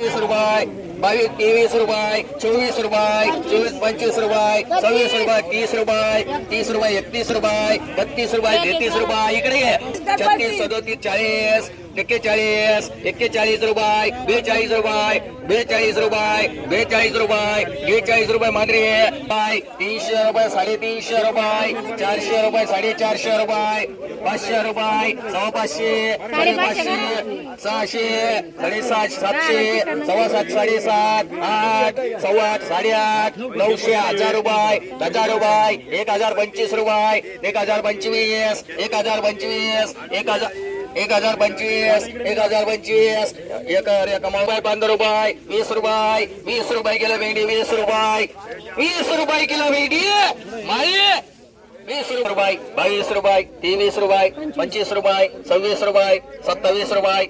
वीस रुपये बावीस तेवीस रुपये चोवीस रुपये चोवीस पंचवीस रुपये सव्वीस रुपये तीस रुपये तीस रुपये एकतीस रुपये बत्तीस रुपये तेहतीस रुपये. इकडे ये. छत्तीस सदोतीस चाळीस एक्केचाळीस एक्केचाळीस रुपये बेचाळीस रुपये बेचाळीस रुपये बेचाळीस रुपये बेचाळीस रुपये मांजरे बाय तीनशे रुपये साडेतीनशे रुपये चारशे रुपये साडेचारशे रुपये पाचशे रुपये सव्वा पाचशे साडेपाचशे सहाशे साडेसातशे सातशे सव्वा सात साडेसात. सात आठ सव्वा साडेआठ नऊशे हजार रुपये हजार रुपये एक हजार पंचवीस रुपये एक हजार पंचवीस एक हजार पंचवीस एक हजार एक हजार पंचवीस एक हजार पंचवीस एक रुपये पंधरा रुपये वीस रुपये वीस रुपये किलो भेंडी वीस रुपये वीस रुपये किलो भेंडी माळी वीस रुपये बावीस रुपये तेवीस रुपये पंचवीस रुपये सव्वीस रुपये सत्तावीस रुपये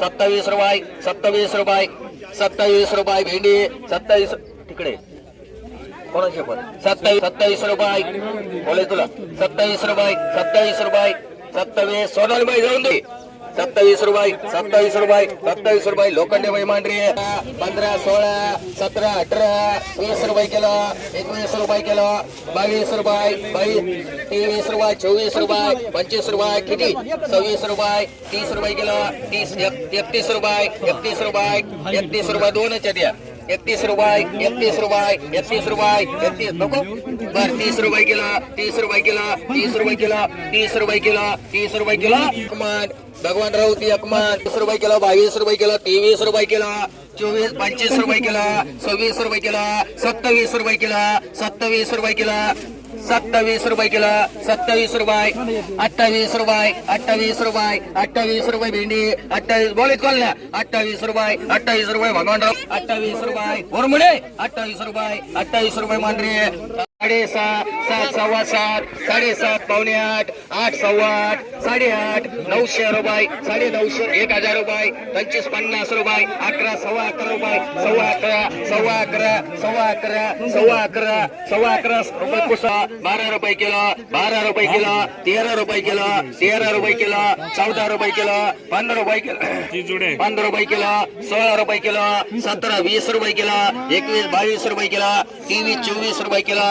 सत्तावीस रुपये सत्तावीस रुपये सत्तावीस रुपये भेंडी सत्तावीस तिकडे कोणाचे पण सत्तावीस सत्तावीस रुपये बोले तुला सत्तावीस रुपये सत्तावीस रुपये सत्तावीस सोनाली बाई जाऊन दे सत्तावीस रुपये सत्तावीस रुपये सत्तावीस रुपये. लोखंडे बाई मांडरी पंधरा सोळा सतरा अठरा वीस रुपये किलो एकवीस रुपये किलो बावीस रुपये बावीस तेवीस रुपये चोवीस रुपये पंचवीस रुपये किती? सव्वीस रुपये तीस रुपये किलो तीस एकतीस रुपये एकतीस रुपये एकतीस रुपये दोनच द्या एकतीस रुपये एकतीस रुपये एकतीस रुपये एकतीस नको बर तीस रुपये किलो तीस रुपये किलो तीस रुपये किलो तीस रुपये किलो तीस रुपये किलो अकमान भगवान राऊती अकमान तीस रुपये किलो बावीस रुपये किलो तेवीस रुपये किलो चोवीस पंचवीस रुपये किलो सव्वीस रुपये किलो सत्तावीस रुपये किलो सत्तावीस रुपये किलो सत्तावीस रुपये किलो सत्तावीस रुपये अठ्ठावीस रुपये अठ्ठावीस रुपये अठ्ठावीस रुपये भेंडी अठ्ठावीस बोलीत कोण ना अठ्ठावीस रुपये अठ्ठावीस रुपये भगवानराव अठ्ठावीस रुपये बोरमुडे अठ्ठावीस रुपये अठ्ठावीस रुपये मांडरे साडेसात सात सव्वा सात साडेसात पावणे आठ आठ सव्वा आठ साडेआठ नऊशे रुपये साडे नऊशे एक हजार रुपये पंचवीस पन्नास रुपये अकरा सव्वा अकरा रुपये सव्वा अकरा सव्वा अकरा सव्वा अकरा सव्वा अकरा सव्वा अकरा रुपये पुसा बारा रुपये किलो बारा रुपये किलो तेरा रुपये किलो तेरा रुपये किलो चौदा रुपये किलो पंधरा रुपये किलो पंधरा रुपये किलो सोळा रुपये किलो सतरा वीस रुपये किलो एकवीस बावीस रुपये किलो तेवीस चोवीस रुपये किलो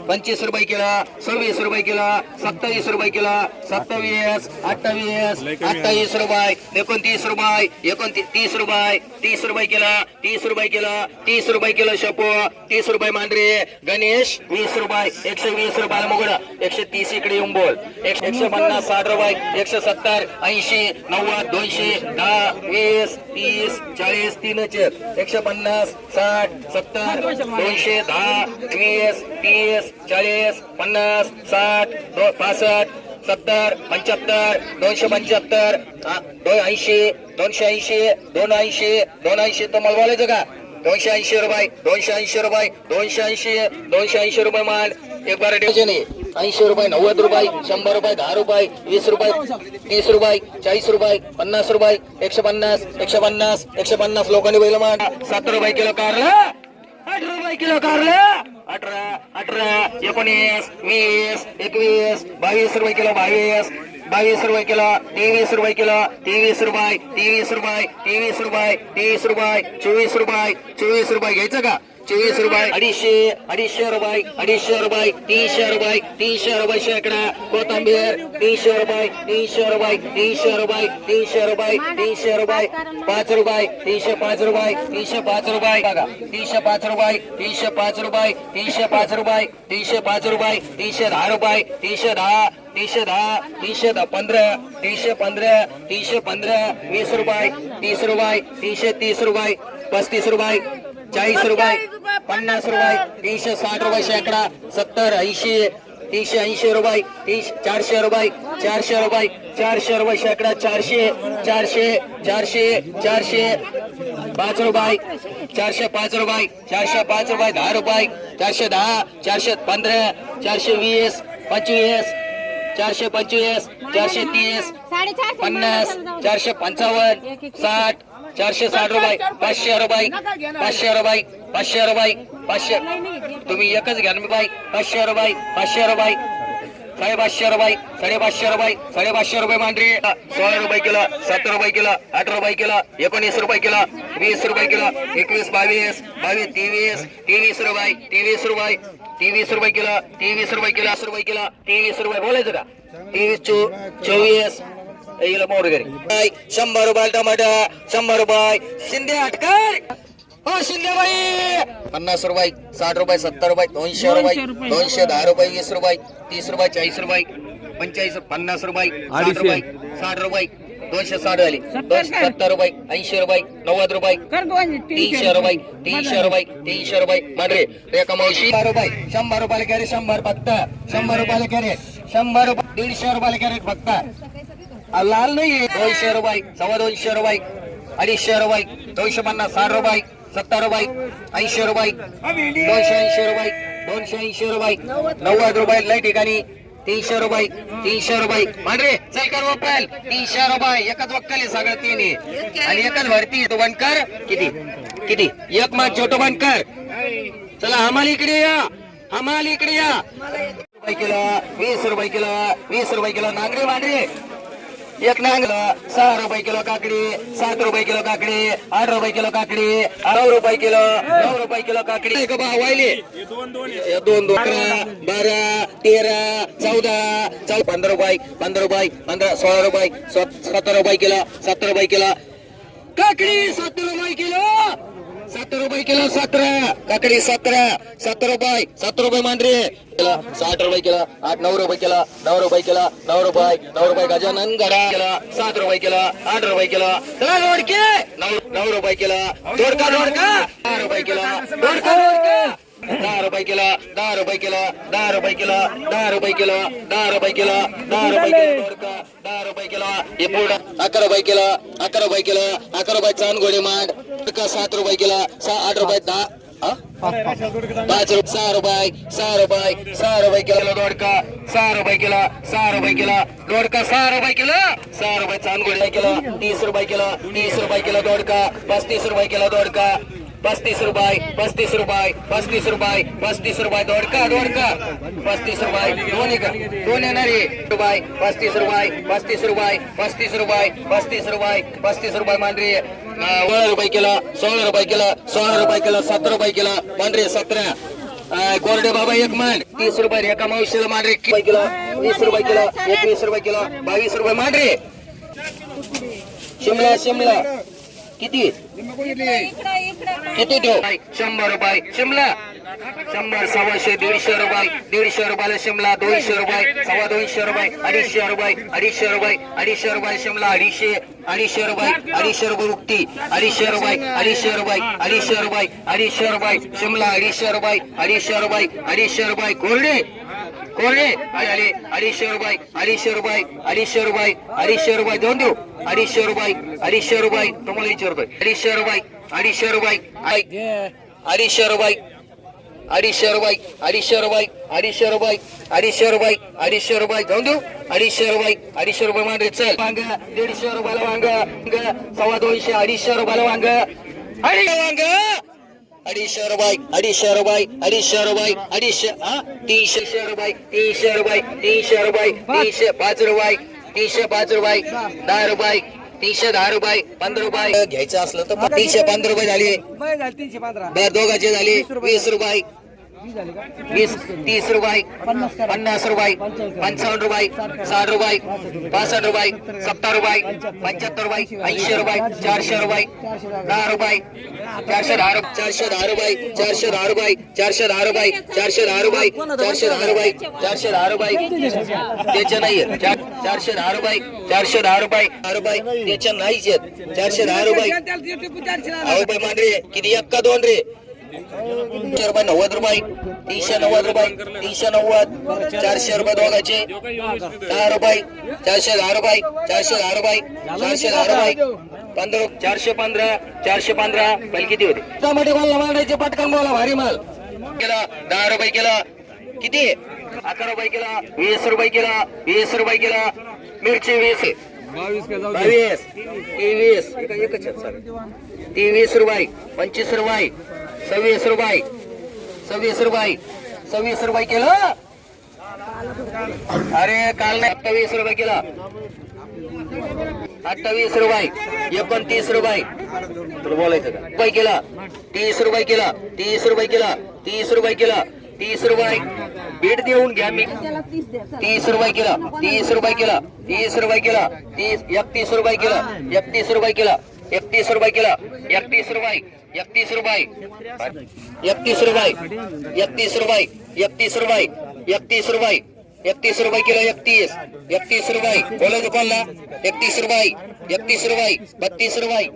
पंचवीस रुपये किलो सव्वीस रुपये किलो सत्तावीस रुपये किलो सत्तावीस अठ्ठावीस अठ्ठावीस रुपये एकोणतीस रुपये एकोणतीस तीस रुपये तीस रुपये किलो तीस रुपये किलो तीस रुपये किलो शेपू तीस रुपये मांडरे गणेश वीस रुपये एकशे वीस रुपयाला मुगड एकशे तीस इकडे येऊन बोल. एकशे एकशे पन्नास साठ रुपये एकशे सत्तर ऐंशी नव्वद दोनशे दहा वीस तीस चाळीस तीनच एकशे पन्नास साठ सत्तर दोनशे दहा वीस तीस चाळीस पन्नास साठ दो पासष्ट सत्तर पंच्याहत्तर दोनशे पंच्याहत्तर दोन ऐंशी दोनशे ऐंशी दोन ऐंशी दोन ऐंशी तुम्हाला बोलायचं का? दोनशे ऐंशी रुपये दोनशे ऐंशी रुपये दोनशे ऐंशी दोनशे ऐंशी रुपये माल. एक बार नाही ऐंशी रुपये नव्वद रुपये शंभर रुपये दहा रुपये वीस रुपये तीस रुपये चाळीस रुपये पन्नास रुपये एकशे पन्नास एकशे पन्नास एकशे पन्नास लोकांनी बैल मान सात रुपये किलो कारला आठ रुपये किलो कारला. अठरा एकोणीस वीस एकवीस बावीस रुपये किलो बावीस बावीस रुपये किलो तेवीस रुपये किलो तेवीस रुपये तेवीस रुपये तेवीस रुपये तेवीस रुपये चोवीस रुपये चोवीस रुपये घ्यायचं का? चोवीस रुपये अडीचशे अडीचशे रुपये अडीचशे रुपये तीनशे रुपये तीनशे रुपये शेकडा कोथंबीर तीनशे रुपये तीनशे रुपये तीनशे रुपये तीनशे रुपये तीनशे रुपये पाच रुपये तीनशे पाच रुपये तीनशे पाच रुपये बघा तीनशे पाच रुपये तीनशे पाच रुपये तीनशे पाच रुपये तीनशे पाच रुपये तीनशे दहा रुपये तीनशे दहा तीनशे दहा तीनशे दहा पंधरा तीनशे पंधरा तीनशे पंधरा वीस रुपये तीस रुपये तीनशे तीस रुपये पस्तीस रुपये चाळीस रुपये पन्नास रुपये तीनशे साठ रुपये शेकडा सत्तर ऐंशी तीनशे ऐंशी रुपये तीस चारशे रुपये चारशे रुपये चारशे रुपये शेकडा चारशे चारशे चारशे चारशे पाच रुपये चारशे पाच रुपये चारशे पाच रुपये दहा रुपये चारशे दहा चारशे पंधरा चारशे वीस पंचवीस चारशे पंचवीस चारशे तीस पन्नास चारशे पंचावन्न साठ चारशे साठ रुपये पाचशे रुपये पाचशे रुपये पाचशे रुपये पाचशे. तुम्ही एकच घ्या ना बाई. पाचशे रुपये पाचशे रुपये. साडेपाचशे रुपये साडेपाचशे रुपये साडेपाचशे रुपये मांडरी. सोळा रुपये किलो सतरा रुपये किलो अठरा रुपये किलो एकोणीस रुपये किलो वीस रुपये किलो एकवीस बावीस बावीस तेवीस तेवीस रुपये तेवीस रुपये तेवीस रुपये किलो तेवीस रुपये किलो असं रुपये किलो तेवीस रुपये बोलायचं का? तेवीस चो चोवीस मोर घरी. शंभर रुपये टमाटर शंभर रुपये. शिंदे अटकर हो शिंदे बाई. पन्नास रुपये साठ रुपये सत्तर रुपये दोनशे रुपये दोनशे दहा रुपये वीस रुपये तीस रुपये चाळीस रुपये पंचेचाळीस पन्नास रुपये साठ रुपये साठ रुपये दोनशे साठ झाली. दोनशे सत्तर रुपये ऐंशी रुपये नव्वद रुपये तीनशे रुपये. तीनशे रुपये तीनशे रुपये. मांडरे रेखा मावशी. शंभर रुपये शंभर रुपयाला कॅरेट शंभर फक्त. शंभर रुपयाला कॅरेट शंभर रुपये दीडशे रुपयाला कॅरेट फक्त. लाल नाही दोनशे रुपये सव्वा दोनशे रुपये अडीचशे रुपये दोनशे पन्नास साठ रुपये सत्तर रुपये ऐंशी रुपये दोनशे ऐंशी रुपये दोनशे ऐंशी रुपये नव्वद रुपये लय ठिकाणी तीनशे रुपये तीनशे रुपये. मांडरे चल कर वक्कल तीनशे रुपये एकच वक्कल सगळं तिन्ही. आणि एकच भरती तो बनकर किती? किती? एक मात छोटो बनकर चला आम्हाला इकडे या. आम्हाला इकडे या. रुपये किलो वीस रुपये किलो वीस रुपये किलो नांगरे मांडरे एक नांगला सहा रुपये किलो काकडी सात रुपये किलो काकडी आठ रुपये किलो काकडी नऊ रुपये किलो नऊ रुपये किलो काकडी. का बा वाहिले. हे दोन दोन अकरा बारा तेरा चौदा चौदा पंधरा रुपये पंधरा रुपये पंधरा सोळा रुपये सत्तर रुपये किलो सत्तर रुपये किलो. काकडी सत्तर रुपये किलो. सत्तर रुपये किलो सतरा. काकडी सतरा. सत्तर रुपये सत्तर रुपये मांडरे किलो. साठ रुपये किलो. आठ नऊ रुपये किलो. नऊ रुपये किलो. नऊ रुपये नऊ रुपये गजानन गडा केला. सात रुपये किलो. आठ रुपये किलो. चला दोडके नऊ नऊ रुपये किलो. दोडका दोडका. दहा रुपये किलो. दोडका दोडका. दहा रुपये किलो दहा रुपये किलो दहा रुपये किलो दहा रुपये किलो दहा रुपये किलो दहा रुपये किलो दहा रुपये किलो हे पूर्ण अकरा रुपये किलो अकरा रुपये किलो अकरा रुपये चांदगोडी मांड सात रुपये किलो सहा आठ रुपये दहा पाच रुपये सहा रुपये सहा रुपये सहा रुपये किलो दोडका सहा रुपये किलो सहा रुपये किलो दोडका सहा रुपये किलो सहा रुपये चांदगोडी किलो तीस रुपये किलो तीस रुपये किलो दोडका पस्तीस रुपये किलो दोडका पस्तीस रुपये पस्तीस रुपये पस्तीस रुपये पस्तीस रुपये. दोडका दोडका. पस्तीस रुपये. दोन का दोन येणार. रुपये पस्तीस रुपये पस्तीस रुपये पस्तीस रुपये पस्तीस रुपये पस्तीस रुपये मांडरी. सोळा रुपये किलो सोळा रुपये किलो सोळा रुपये किलो सतरा रुपये किलो मांडरे सतरा. कोरडे बाबा एक मान तीस रुपये एका मावशीला मांडरे. रुपये किलो? वीस रुपये किलो एकवीस रुपये किलो बावीस रुपये मांडरे. शिमला शिमला. किती किती ठेव शंभर रुपये शिमला शंभर सव्वाशे दीडशे रुपये दीडशे रुपयाला शिमला दोनशे रुपये सव्वा दोनशे रुपये अडीचशे रुपये अडीचशे रुपये अडीचशे रुपये शिमला अडीचशे अडीचशे रुपये अडीचशे रुपये उक्ती अडीचशे रुपये अडीचशे रुपये अडीचशे रुपये अडीचशे रुपये शिमला अडीचशे रुपये अडीचशे रुपये अडीचशे रुपये कोरडे कोरडे आले अडीचशे रुपये अडीचशे रुपये अडीचशे रुपये अडीचशे रुपये दोन देऊ अडीचशे रुपये अडीचशे रुपये तुम्हाला विचार रुपये अडीचशे रुपये अडीचशे रुपये अडीचशे रुपये अडीचशे रुपये अडीचशे रुपये अडीचशे रुपये अडीचशे रुपये अडीचशे रुपये जाऊन देऊ अडीचशे रुपये अडीचशे रुपये मांडे चल वांग दीडशे रुपयाला वांग वांग, सव्वा दोनशे अडीचशे रुपयाला वांग अडीचशे वांग अडीचशे रुपये अडीचशे रुपये अडीचशे रुपये अडीचशे हा? तीनशे रुपये तीनशे रुपये तीनशे रुपये तीनशे पाच रुपये तीनशे पाच रुपये दहा रुपये तीनशे दहा रुपये पंधरा रुपये घ्यायचं असलं तर तीनशे पंधरा रुपये झाले. तीनशे पंधरा. दोघांचे झाले. वीस रुपये. तीस रुपये पन्नास रुपये पंचावन्न रुपये साठ रुपये पासष्ट रुपये सत्तर रुपये पंच्याहत्तर रुपये ऐंशी रुपये चारशे रुपये दहा रुपये चारशे दहा रुपये चारशे दहा रुपये चारशे दहा रुपये चारशे दहा रुपये चारशे दहा रुपये चारशे दहा रुपये चारशे दहा रुपये त्याच्या नाहीये चार- चारशे दहा रुपये चारशे दहा रुपये दहा रुपये त्याच्या नाहीच आहेत चारशे दहा रुपये मांडरे किती एक का दोन रे तीनशे रुपये नव्वद रुपये तीनशे नव्वद रुपये तीनशे नव्वद चारशे रुपये दोघांचे. दहा रुपये चारशे दहा रुपये चारशे दहा रुपये चारशे दहा रुपये. पंधरा चारशे पंधरा चारशे पंधरा. पहिले किती होते? टमाटे बोलला मांडायचे पटकन बोला भारी माल. केला दहा रुपये केला. किती? अकरा रुपये केला वीस रुपये केला वीस रुपये केला. मिरची वीस. बावीस. तेवीस. तेवीस रुपये पंचवीस रुपये. सव्वीस रुपये सव्वीस रुपये सव्वीस रुपये केलं अरे काल नाही अठ्ठावीस रुपये किलो अठ्ठावीस रुपये एकोणतीस रुपये तुला बोलायचं का रुपये किलो तीस रुपये किलो तीस रुपये किलो तीस रुपये किलो तीस रुपये बीट देऊन घ्या मी तीस रुपये किलो तीस रुपये किलो तीस रुपये किलो तीस एकतीस रुपये किलो एकतीस रुपये किलो एकतीस रुपये किलो. एकतीस रुपये. एकतीस रुपये. एकतीस रुपये. एकतीस रुपये. एकतीस रुपये. एकतीस रुपये. एकतीस रुपये किलो एकतीस. एकतीस रुपये. बोला दुकानला. एकतीस रुपये. एकतीस रुपये. बत्तीस रुपये.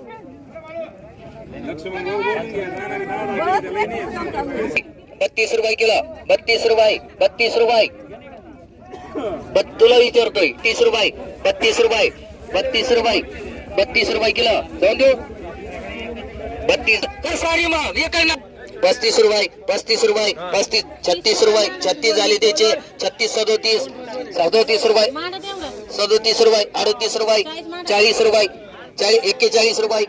बत्तीस रुपये किलो. बत्तीस रुपये. बत्तीस बत- तुला विचारतोय. तीस रुपये. बत्तीस रुपये. बत्तीस रुपये. बत्तीस रुपये किलो. जाऊन देऊ. बत्तीस. कर सारी मग हे काय ना पस्तीस रुपये पस्तीस रुपये पस्तीस छत्तीस रुपये छत्तीस झाले त्याचे. छत्तीस सदोतीस सदोतीस रुपये सदोतीस रुपये अडतीस रुपये चाळीस रुपये चाळीस एक्केचाळीस रुपये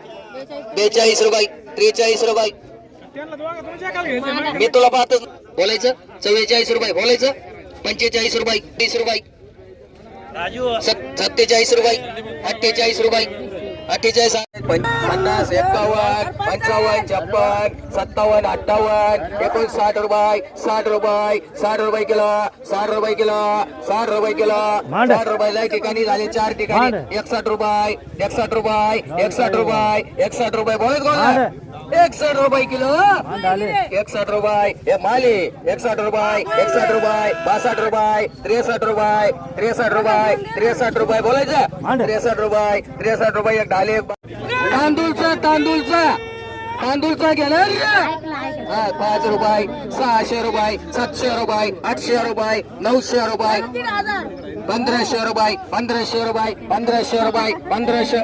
बेचाळीस रुपये त्रेचाळीस रुपये. मी तुला पाहतो. बोलायचं? चव्वेचाळीस रुपये बोलायचं? पंचेचाळीस रुपये तीस रुपये. सत- सत्तेचाळीस रुपये अठ्ठेचाळीस रुपये. अठ्ठेचाळीस पन्नास एकावन्न पंचावन्न छप्पन सत्तावन्न अठ्ठावन्न एकोणसाठ रुपये साठ रुपये साठ रुपये किलो साठ रुपये किलो साठ रुपये किलो साठ रुपये. लय ठिकाणी झाले चार ठिकाणी. एकसठ रुपये एकसठ रुपये एकसठ रुपये एकसठ रुपये. बोलत कोण एकसठ रुपये किलो. एकसठ रुपये. हे माली. एकसठ रुपये एकसठ रुपये बासष्ट रुपये त्रेसष्ट रुपये त्रेसष्ट रुपये त्रेसष्ट रुपये. बोलायचं? त्रेसष्ट रुपये त्रेसष्ट रुपये एक ढाले तांदूळचा तांदूळचा. तांदूळचा घेणार हा पाच रुपये सहाशे रुपये सातशे रुपये आठशे रुपये नऊशे रुपये. पंधराशे रुपये पंधराशे रुपये पंधराशे रुपये पंधराशे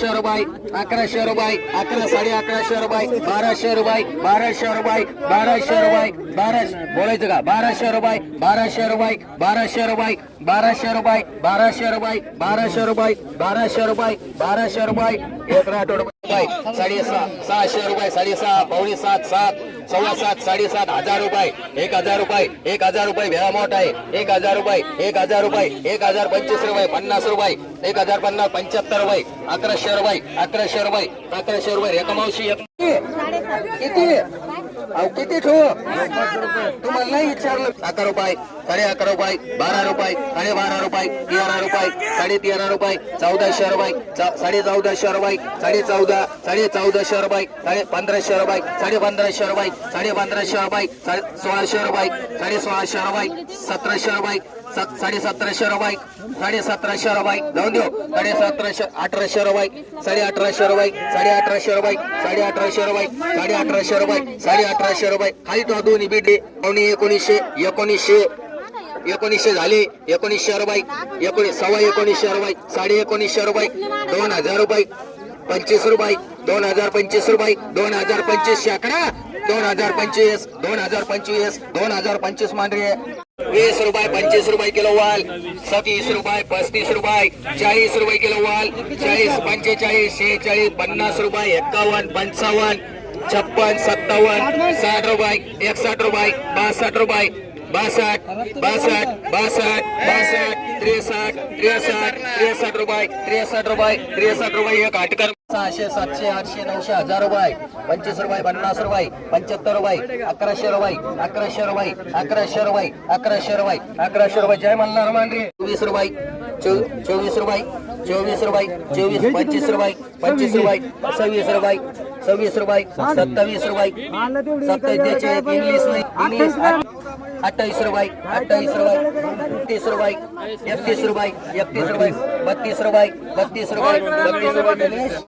शे रुपये अकराशे रुपये अकरा साडे अकराशे रुपये बाराशे रुपये बाराशे रुपये बाराशे रुपये बाराशे बोलायचं का बाराशे रुपये बाराशे रुपये बाराशे रुपये बाराशे रुपये बाराशे रुपये बाराशे रुपये बाराशे रुपये बाराशे रुपये एक आठवड रुपये. साडेसहा सहाशे रुपये साडेसहा पावणे सात सात सव्वा सात साडेसात हजार रुपये. एक हजार रुपये एक हजार रुपये भेळा मोठ आहे. एक हजार रुपये एक हजार रुपये एक हजार पंचवीस रुपये पन्नास रुपये. एक हजार पन्नास पंच्याहत्तर रुपये अकराशे रुपये अकराशे रुपये अकराशे रुपये. एकमावशी एक- किती? अहो किती ठेवू? तुम्हाला नाही विचारलं. अकरा रुपये साडे अकरा रुपये बारा रुपये साडे बारा रुपये तेरा रुपये साडे तेरा रुपये चौदाशे रुपये साडे चौदाशे रुपये साडे चौदा साडे चौदाशे रुपये साडे पंधराशे रुपये साडे पंधराशे रुपये साडे पंधराशे रुपये साडे सोळाशे रुपये साडे सोळाशे रुपये सतराशे रुपये साडे सतराशे रुपये साडे सतराशे रुपये जाऊन देऊ. साडे सतराशे अठराशे रुपये साडे अठराशे रुपये साडे अठराशे रुपये साडे अठराशे रुपये साडे अठराशे रुपये साडे अठराशे रुपये खाली तो दोन्ही बिडले पावणे एकोणीसशे एकोणीसशे एकोणीसशे झाले. एकोणीसशे रुपये एकोणीस सव्वा एकोणीसशे रुपये साडे एकोणीसशे रुपये दोन हजार रुपये. पंचवीस रुपये दोन हजार पंचवीस रुपये दोन हजार पंचवीसशे अकरा. दोन हजार पंचवीस दोन हजार पंचवीस दोन हजार पंचवीस मांडरे. वीस रुपये पंचवीस रुपये किलो वाल सतीस रुपये पस्तीस रुपये चाळीस रुपये किलो वाल चाळीस पंचेचाळीस शेहेचाळीस पन्नास रुपये एक्कावन्न पंचावन्न छप्पन सत्तावन्न साठ रुपये एकसष्ट रुपये बासष्ट रुपये बासठ बासठ बासष्ट बासठ त्रेसष्ट त्रेसष्ट त्रेसष्ट रुपये त्रेसष्ट रुपये त्रेसष्ट रुपये एक आटकर. सहाशे सातशे आठशे नऊशे हजार रुपये पंचवीस रुपये पन्नास रुपये पंच्याहत्तर रुपये अकराशे रुपये अकराशे रुपये अकराशे रुपये अकराशे रुपये अकराशे रुपये. जय मल्हार मांडरे चोवीस रुपये चोवीस रुपये चोवीस रुपये चोवीस पंचवीस रुपये पंचवीस रुपये सव्वीस रुपये सव्वीस रुपये सत्तावीस रुपये. सत्तावीस इंग्लिश नाही इंग्लिश अठ्ठावीस रुपये. अठ्ठावीस रुपये तीस रुपये एकतीस रुपये एकतीस रुपये बत्तीस रुपये बत्तीस रुपये बत्तीस रुपये.